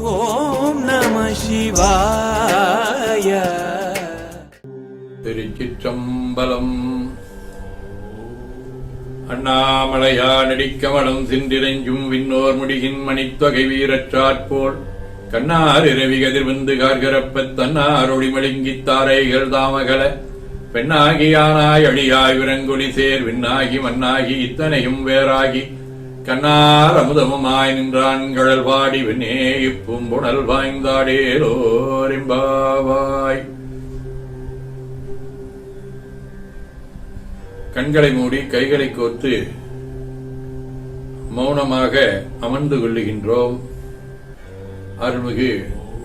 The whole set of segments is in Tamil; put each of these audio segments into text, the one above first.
ஓம் நம சிவாய. திருச்சிற்றம்பலம். அண்ணாமலையா நடிக்கமலம் சின்றிரஞ்சும் விண்ணோர் முடிகின் மணித்தொகை வீரச்சாற்போல் கண்ணார் இரவி கதிர்வந்து கார்கரப்ப தன்னார் ஒளிமழுங்கித் தாரைகள் தாமகல. பெண்ணாகியானாய் அழியாய் விரங்கொலி சேர் விண்ணாகி மண்ணாகி இத்தனையும் வேறாகி. கண்ணார் அமுதமுமாய் நின்றான் கழல் பாடி விண்ணே இப்பூம்புணல் வாய்ந்தாடேலோரிம்பாவாய் கண்களை மூடி கைகளை கோர்த்து மௌனமாக அமர்ந்து கொள்ளுகின்றோம். அருள்மிகு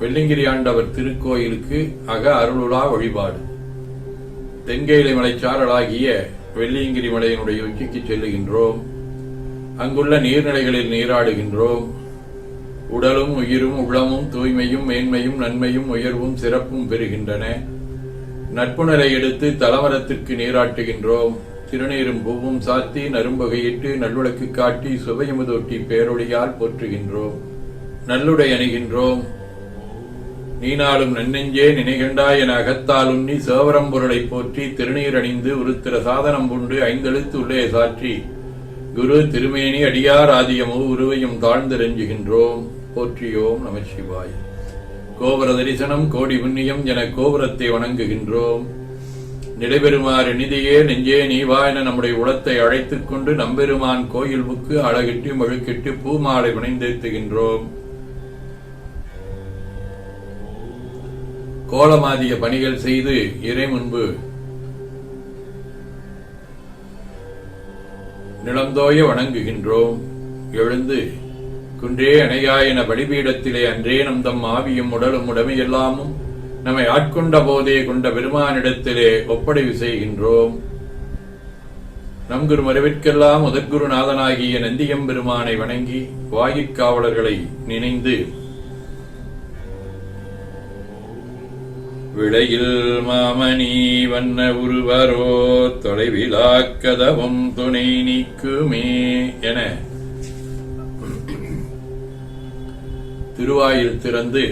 வெள்ளிங்கிரி ஆண்டவர் திருக்கோயிலுக்கு அக அருளுலா வழிபாடு. தென்கையிலை மலைச்சாரலாகிய வெள்ளியங்கிரி மலையினுடைய உச்சிக்கு செல்லுகின்றோம். அங்குள்ள நீர்நிலைகளில் நீராடுகின்றோம் உடலும் உயிரும் உள்ளமும் தூய்மையும் மேன்மையும் நன்மையும் உயர்வும் சிறப்பும் பெறுகின்றன. நட்புணரை எடுத்து தலமரத்திற்கு நீராட்டுகின்றோம் திருநீரும் பூவும் சாத்தி நரும்பகையிட்டு நல்லுழக்கு காட்டி சுவையமுதொட்டி பேரொழியால் போற்றுகின்றோம் நல்லுடை அணிகின்றோம் நீனாலும் நன்னெஞ்சே நினைகண்டாய் என அகத்தால் உண்ணி சேவரம் பொருளை போற்றி திருநீர் அணிந்து உருத்திர சாதனம் கொண்டு ஐந்தெழுத்து உள்ளே சாற்றி குரு திருமேனி அடியார் ஆதியமோ உருவையும் தாழ்ந்திரஞ்சுகின்றோம் போற்றியோம் நம சிவாய் கோபுர தரிசனம் கோடி புண்ணியம் என கோபுரத்தை வணங்குகின்றோம். நிலைபெறுமாறு நிதியே நெஞ்சே நீவா என நம்முடைய உளத்தை அழைத்துக் கொண்டு நம்பெருமான் கோயில் புக்கு அழகிட்டு மழுக்கிட்டு பூமாலை வினைந்தேத்துகின்றோம். கோலமாதிய பணிகள் செய்து இறை முன்பு நிலந்தோய வணங்குகின்றோம். எழுந்து குன்றே அணையாயின என பலிபீடத்திலே அன்றே நம் தம் ஆவியும் உடலும் உடமையெல்லாமும் நம்மை ஆட்கொண்ட போதே கொண்ட பெருமானிடத்திலே ஒப்படைவு செய்கின்றோம். நம் குரு மறைவிற்கெல்லாம் முதற்குருநாதனாகிய நந்தியம் பெருமானை வணங்கி வாயிற்காவலர்களை நினைந்து விளையில் மாமணி வண்ண உருவரோ தொலைவிலாக்கதவும் துணை நீக்குமே என. திருவாயில் திறந்து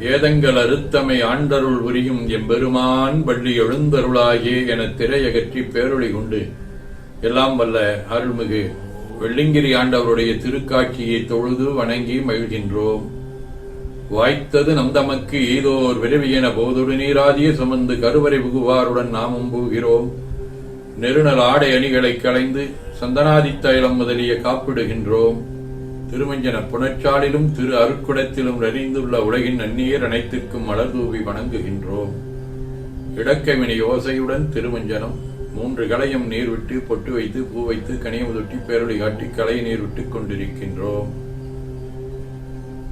ஏதங்கள் அறுத்தமை ஆண்டருள் உரியும் எம்பெருமான் பள்ளி எழுந்தருளாகே என திரையகற்றி பேரொழி கொண்டு எல்லாம் வல்ல அருள்மிகு வெள்ளிங்கிரி ஆண்டவருடைய திருக்காட்சியை தொழுது வணங்கி மகிழ்கின்றோம். வாய்த்தது நம் தமக்கு ஏதோர் விரைவியன போதொடு நீராதிய சுமந்து கருவறை புகுவாருடன் நாமும் போகிறோம். நெருநல் ஆடை அணிகளை களைந்து சந்தனாதி தைலம் முதலிய காப்பிடுகின்றோம். திருமஞ்சன புனச்சாலிலும் திரு அருக்குடத்திலும் நிறைந்துள்ள உலகின் அந்நியர் அனைத்திற்கும் மலர் தூவி வணங்குகின்றோம். இடக்கவினை யோசையுடன் திருமஞ்சனம் மூன்று களையும் நீர் விட்டு பொட்டு வைத்து பூ வைத்து கனியமுதொட்டி பேரொழி காட்டி களையை நீர் விட்டுக் கொண்டிருக்கின்றோம்.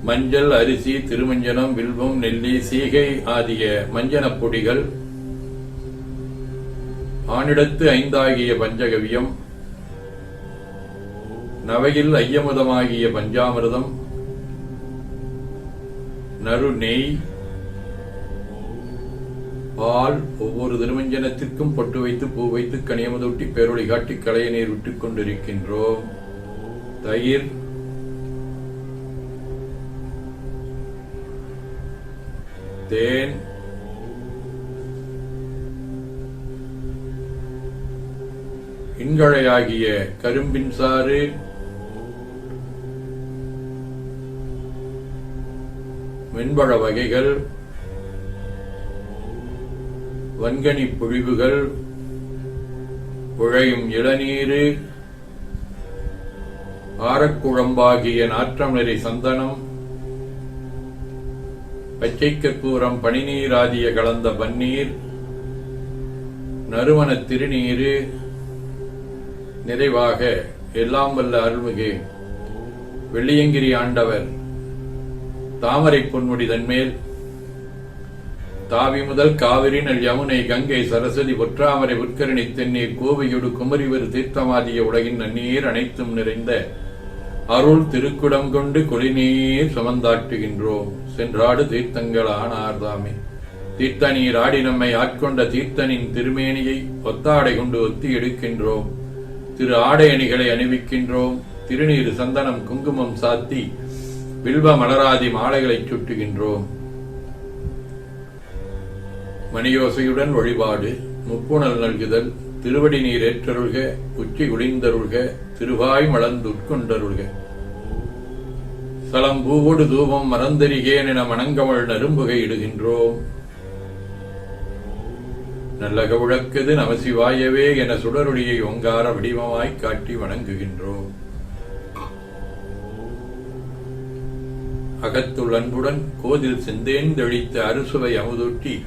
மஞ்சள் அரிசி திருமஞ்சனம் வில்வம் நெல்லி சீகை ஆகிய மஞ்சனப் பொடிகள். ஆனிடத்து ஐந்தாகிய பஞ்சகவியம். நவையில் ஐயமுதமாகிய பஞ்சாமிரதம். நறு நெய். பால் ஒவ்வொரு திருமஞ்சனத்திற்கும் பொட்டு வைத்து பூ வைத்து கனியமுதொட்டி பேரொழி காட்டி களைய நீர் விட்டுக் கொண்டிருக்கின்றோம். தயிர் தேன் இன்கழையாகிய கரும்பின் சாறு. வெண்பழ வகைகள். வன்கனி பொழிவுகள். உழையும் இளநீரு. ஆரக்குழம்பாகிய நாற்றமலரி சந்தனம். பச்சை கற்பூரம் பனிநீராதிய கலந்த பன்னீர் நறுமண திருநீரு நிறைவாக எல்லாம் வல்ல அருள்மிகு வெள்ளியங்கிரி ஆண்டவர் தாமரை பொன்முடி தன்மேல் தாவி முதல் காவிரி நல் யமுனை கங்கை சரஸ்வதி பொற்றாமரை உட்கரணி தென்னீர் கோவையொடு குமரிவர் தீர்த்தமாதிய உலகின் நன்னீர் அனைத்தும் நிறைந்த அருள் திருக்குடம் கொண்டு கொடிநீர் சுமந்தாட்டுகின்றோம் சென்றாடு தீர்த்தங்கள் ஆனார்தாமே தீர்த்த நீர் ஆடி நம்மை ஆட்கொண்ட தீர்த்தனின் திருமேனியை ஒத்தாடை கொண்டு ஒத்தி எடுக்கின்றோம். திரு ஆடை அணிகளை அணிவிக்கின்றோம். திருநீர் சந்தனம் குங்குமம் சாத்தி வில்வ மலராதி மாலைகளை சுட்டுகின்றோம். மணியோசையுடன் வழிபாடு முப்புணல் நல்குதல் திருவடி நீர் ஏற்றருள்க உச்சி குளிந்தருள்க திருவாய் மலர்ந்துட்கொண்டருள்க. சலம் பூவோடு தூபம் மறந்தறிகேன் என மணங்கமள் நரும்புகை இடுகின்றோம். நல்லக உழக்குது நமசிவாயவே என சுடருளியை ஒங்கார வடிவமாய் காட்டி வணங்குகின்றோம். அகத்துள் அன்புடன் கோதில் செந்தேந்தெழித்த அறுசுவை அமுதூட்டி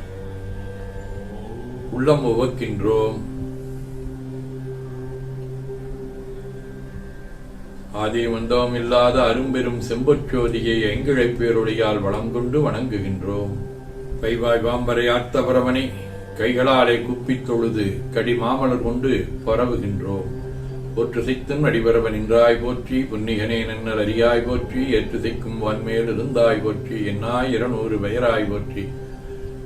உள்ளம் உவக்கின்றோம். ஆதிமந்தம் இல்லாத அரும்பெரும் செம்பொற்றோதியை எங்கிழைப் பேரொழியால் வளம் கொண்டு வணங்குகின்றோம். கைவாய் வாம்பரை ஆர்த்தபரவனை கைகளாலே குப்பித் தொழுது கடி மாமலர் கொண்டு பரவுகின்றோம். போற்று சித்தன் அடிபரவன் நின்றாய் போற்றி புன்னிகனே நன்னல் அறியாய் போற்றி ஏற்று சிக்கும் வான்மேல் இருந்தாய் போற்றி என்னாய் இருநூறு பெயராய் போற்றி.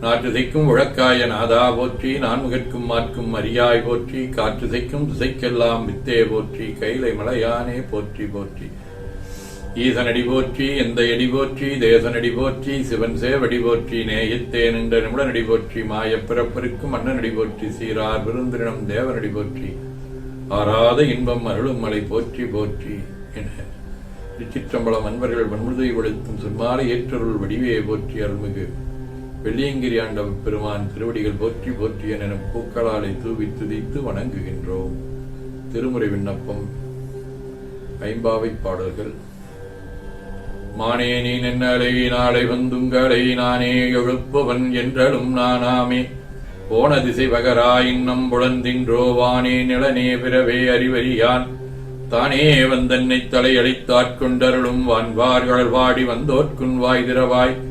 நாற்று செய்க்கும் உழக்காய நாதா போற்றி நான்முகற்கும் மாற்கும் மரியாய் போற்றி காற்று திசைக்கெல்லாம் வித்தே போற்றி கைலை மலையானே போற்றி போற்றி. ஈசனடி போற்றி எந்த எடி போற்றி தேசனடி போற்றி சிவன் சேவடி போற்றி நேயத்தே நின்ற நிமிடனடி போற்றி மாயப் பிறப்பருக்கும் மன்னனடி போற்றி சீரார் விருந்தினம் தேவனடி போற்றி. ஆறாத இன்பம் அருளும் மலை போற்றி போற்றி என. திருச்சிற்றம்பலம் அன்பர்கள் வன்முதை ஒழுத்தும் சொன்மாலை ஏற்றருள் வடிவையை போற்றி அருள்மிகு. வெள்ளியங்கிரி ஆண்டவ பெருமான் திருவடிகள் போற்றி போற்றி என பூக்களாலை தூவி துதித்து வணங்குகின்றோம். திருமுறை விண்ணப்பம். ஐம்பாவை பாடல்கள். மானே நீ நின்னலை நாளை வந்துங்களை நானே எழுப்பவன் என்றலும் நானாமே. போன திசை பகரா இன்னம் புலந்தின்றோ வானே நிலனே பிறவே அறிவறியான். தானே வந்தன்னை தலையளித்தாட்கொண்டருளும் வான்வார்கள் வாடி வந்தோர்க்குன் வாய் திறவாய்.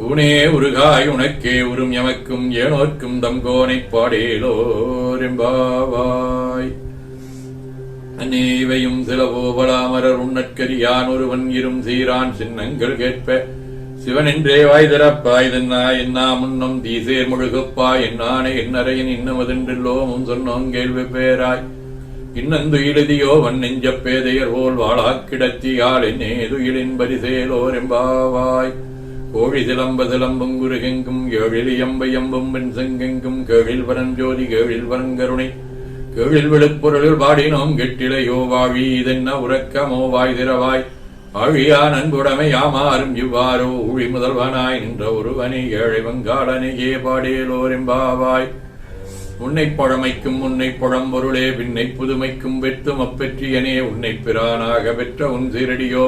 ஊனே உருகாய் உனக்கே உரும் எமக்கும் ஏனோர்க்கும் தம்கோனை பாடேலோரெம்பாவாய் அநேவையும் சில போபலாமரர் உன்னற்கரியான் ஒருவன் இரும் சீரான் சின்னங்கள் கேட்ப சிவனின்றே வாய் திறப்பாய் தென்னா என்னா முன்னம் தீசேர் முழுகப்பாய் என்னானே என்னரையின் இன்னமதென்றெல்லோமும் சொன்னோம் கேள்வி பேராய். இன்னந்து இழுதியோ வன் நெஞ்சப் பேதையர் போல் வாழாக் கிடத்தியால் என்னே துயிலின் பரிசேலோரெம்பாவாய் கோழி சிலம்ப குருகெங்கும் ஏழில் எம்ப எம்பும் வெண் செங்கெங்கும் கேழில் பரஞ்சோதி கேழில் வரங்கருணை கேழில் விழுப்புரலில் பாடினோம் கெட்டிலையோ வாழி இதென்ன உறக்கமோ வாய் திரவாய் அழியா நன்புடைமை யாமாறும் இவ்வாறோ ஊழி முதல்வனாய் நின்ற ஒருவனே ஏழை வங்காளனையே பாடேலோரெம்பாவாய் உன்னை பழமைக்கும் உன்னை புழம்பொருளே பின்னை புதுமைக்கும் வெத்தும் அப்பெற்றியனே உன்னை பிரானாக பெற்ற உன் சீரடியோ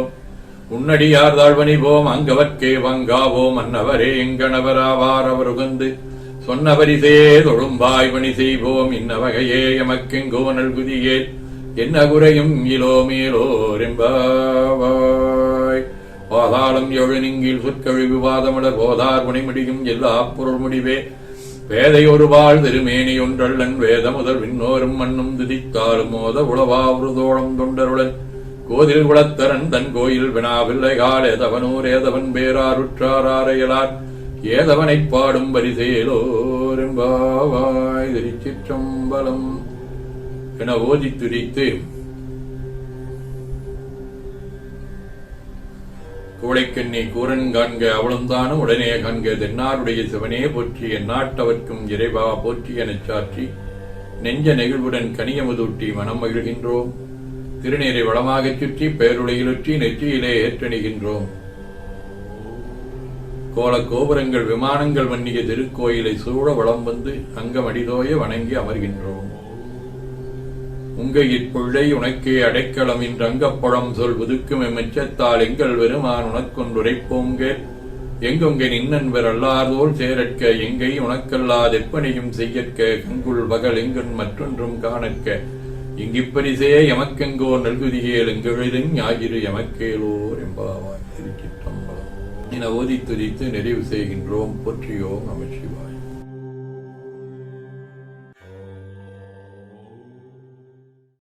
உன்னடியார் தாழ்வணிவோம்? அங்கவர்க்கே வங்காவோம் அன்னவரே எங்கணவராவார் அவர் உகந்து சொன்னவரிசே தொழும்பாய் பணி செய்வோம் இன்ன வகையே எமக்கெங்கோ நல்குதியே என்ன குறையும் இலோ மேலோரெம்பாவாய் பாதாளம் எழுநிங்கில் சொற்கழிவு வாதமிட போதார் முனைமுடியும் எல்லா பொருள் முடிவே. வேதை ஒருவாள் திருமேனி ஒன்றல்லன் வேத முதல் விண்ணோரும் மண்ணும் திதித்தாலும் மோத உளவா உளவாவுருதோளம் தொண்டருடன் கோதில் குலத்தரன் தன் கோயில் வினாவில்லை கால் ஏதவனூர் ஏதவன் பேராருற்றாரையலார் ஏதவனைப் பாடும் பரிசேலோரெம்பாவாய் திருச்சிற்றம்பலம் என ஓதி துரித்து கூடைக்கண்ணி கூரன் காண்க அவளும்தானும் உடனே காண்க தென்னாருடைய சிவனே போற்றி என் நாட்டவர்க்கும் இறைவா போற்றி எனச் சாற்றி. நெஞ்ச நெகிழ்வுடன் கனியமுதூட்டி மனம் மகிழ்கின்றோம். திருநீரை வளமாகச் சுற்றி பேருளையிலுற்றி நெற்றியிலே ஏற்றணிகின்றோம். கோல கோபுரங்கள் விமானங்கள் மன்னிய திருக்கோயிலை சூழ வளம் வந்து அங்கமடிதோய வணங்கி அமர்கின்றோம். உங்கையிற் பிள்ளை உனக்கே அடைக்கலம் இன்று அங்கப்பழம் சொல் புதுக்கும் எம்மெச்சத்தால் எங்கள் வெறுமான் உனக்கொன்றுரைப்போங்க எங்கொங்க நின்னன்பர் அல்லாதோல் சேரற்க எங்கை உனக்கல்லாதெப்பனையும் செய்யற்க கங்குள் பகல் எங்கன் மற்றொன்றும் காணற்க. இங்கிப்பரிசே எமக்கெங்கோ நல்குதிகேல் எங்கெழுதின் ஞாயிறு எமக்கேலோர் எம்பாவாய் திருச்சிற்றம்பலம். என ஓதி துதித்து நிறைவு செய்கின்றோம் போற்றியோம் நம